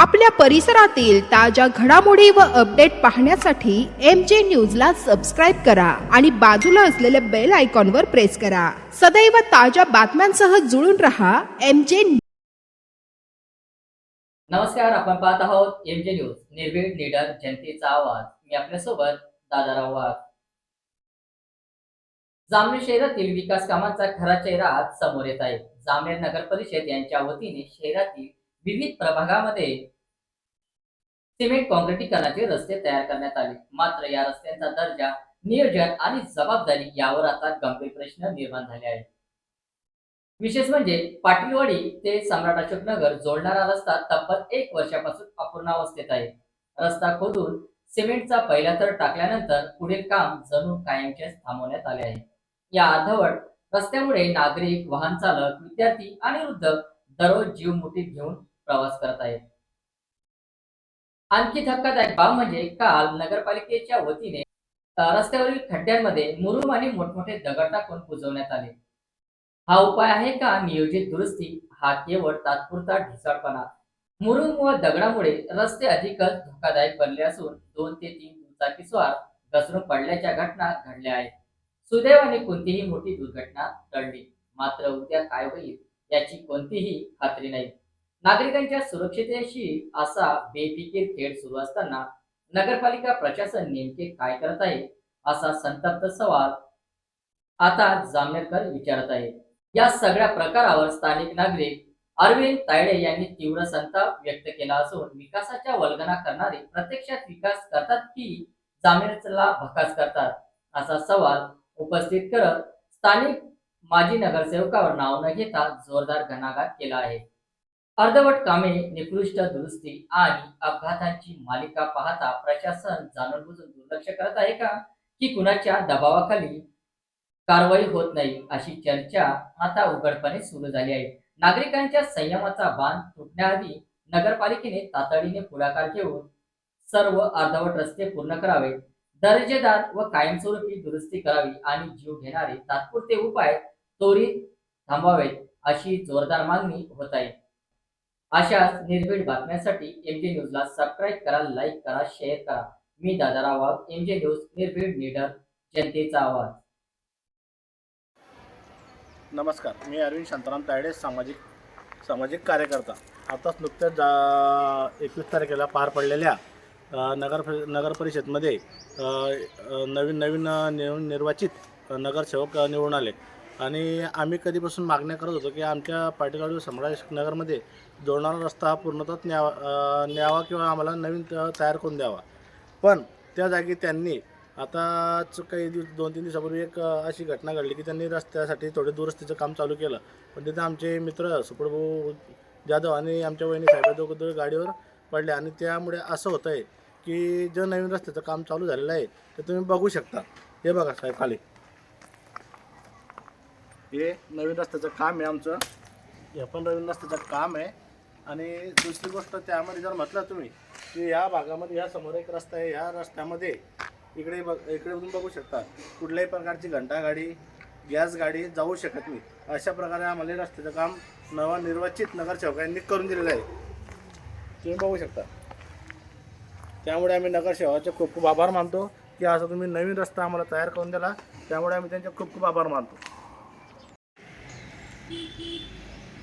आपल्या परिसरातील ताज्या घडामोडी व अपडेट पाहण्यासाठी एम जे न्यूजला सबस्क्राईब करा आणि बाजूला असलेल्या बेल आयकॉनवर प्रेस करा. सदैव ताज्या बातम्यांसह जुळून रहा एम जे नमस्कार आपण पाहत आहोत एम जे न्यूज निर्भीड लीडर जनतेचा आवाज. मी आपल्यासोबत दादाराव वाघ. जामनेर शहरातील विकास कामांचा खरा चेहरा आज समोर येत आहे. जामनेर नगर परिषद यांच्या वतीने शहरातील विविध प्रभागामध्ये सिमेंट काँक्रिटीकरणाचे रस्ते तयार करण्यात आले. मात्र या रस्त्यांचा दर्जा नियोजन आणि जबाबदारी यावर आता गंभीर प्रश्न निर्माण झाले आहेत. विशेष म्हणजे पाटीलवाडी ते सम्राट अशोक नगर जोडणारा रस्ता तब्बल एक वर्षापासून अपूर्णावस्थेत आहे. रस्ता खोदून सिमेंटचा पहिला थर टाकल्यानंतर पुढील काम जणू कायमचेच थांबवण्यात आले आहे. या अर्धवट रस्त्यामुळे नागरिक वाहन चालक विद्यार्थी आणि वृद्ध दररोज जीव मुठीत घेऊन प्रवास करत आहेत. आणखी धक्कादायक बाब म्हणजे काल नगरपालिकेच्या वतीने रस्त्यावरील खड्ड्यांमध्ये मुरुम आणि मोठमोठे दगड टाकून पुजवण्यात आले. हा उपाय आहे का? नियोजित दुरुस्ती हा केवळ तात्पुरता ढिसाळपणा मुरुम व दगडामुळे रस्ते अधिकच धोकादायक बनले असून दोन ते तीन दुचाकी स्वार घसरून पडल्याच्या घटना घडल्या आहेत. सुदैवाने कोणतीही मोठी दुर्घटना टळली. मात्र उद्या काय होईल याची कोणतीही खात्री नाही. नागरिकांच्या सुरक्षिततेशी असा बेफिकीर खेळ सुरू असताना नगरपालिका प्रशासन नेमके काय करत आहे असा संतप्त सवाल आता जामनेरकर विचारत आहे या सगळ्या प्रकारावर स्थानिक नागरिक अरविंद तायडे यांनी तीव्र संताप व्यक्त केला असून विकासाच्या वल्गना करणारे प्रत्यक्षात विकास करतात की जामीरला भकास करतात असा सवाल उपस्थित करत स्थानिक माजी नगरसेवकावर नाव न घेता जोरदार घणाघात केला आहे. अर्धवट कामे निकृष्ट दुरुस्ती आणि अपघातांची मालिका पाहता प्रशासन जाणूनबुजून दुर्लक्ष करत आहे का? की कुणाच्या दबावाखाली कारवाई होत नाही अशी चर्चा आता उघडपणे सुरू झाली आहे. नागरिकांच्या संयमाचा बांध तुटण्याआधी नगरपालिकेने तातडीने पुढाकार घेऊन सर्व अर्धवट रस्ते पूर्ण करावे. दर्जेदार व कायमस्वरूपी दुरुस्ती करावी आणि जीव घेणारे तात्पुरते उपाय त्वरित थांबवावेत अशी जोरदार मागणी होत आहे. अशाच निर्भीड बातम्यांसाठी एम जे न्यूजला सबस्क्राईब करा लाईक करा शेअर करा. मी दादारा वाघ एम जे न्यूज निर्भीड निडर जनतेचा आवाज. नमस्कार मी अरविंद शांताराम तायडे सामाजिक सामाजिक कार्यकर्ता. आताच नुकत्याच जा एकवीस तारखेला पार पडलेल्या नगर नगर परिषदमध्ये नवीन नवीन निव निर्वाचित नगरसेवक निवडून आले. आणि आम्ही कधीपासून मागण्या करत होतो की आमच्या पाटीलवाडी सम्राट नगरमध्ये जोडणारा रस्ता हा पूर्णतः न्यावा न्यावा किंवा आम्हाला नवीन तयार करून द्यावा. पण त्या जागी त्यांनी आताच काही दिवस दोन तीन दिवसापूर्वी एक अशी घटना घडली की त्यांनी रस्त्यासाठी थोडे दुरुस्तीचं काम चालू केलं. पण तिथं आमचे मित्र सुपडभाऊ जाधव आणि आमच्या वहिनी साहेब दोघं गाडीवर पडले आणि त्यामुळे असं होतं आहे की जे नवीन रस्त्याचं काम चालू झालेलं आहे ते तुम्ही बघू शकता. हे बघा साहेब खाली. हे नवीन रस्त्याचं काम आहे आमचं. हे पण नवीन रस्त्याचं काम आहे. आणि दुसरी गोष्ट त्यामध्ये जर म्हटलं तुम्ही की या भागामध्ये या समोर एक रस्ता आहे या रस्त्यामध्ये इकडे बघ इकडे तुम्ही बघू शकता. कुठल्याही प्रकारची घंटागाडी गॅस गाडी जाऊ शकत नाही. अशा प्रकारे आम्हाला रस्त्याचं काम नवनिर्वाचित नगरसेवकांनी करून दिलेलं आहे. तुम्ही बघू शकता. त्यामुळे आम्ही नगरसेवकाचे खूप खूप आभार मानतो की असं तुम्ही नवीन रस्ता आम्हाला तयार करून दिला. त्यामुळे आम्ही त्यांचे खूप खूप आभार मानतो.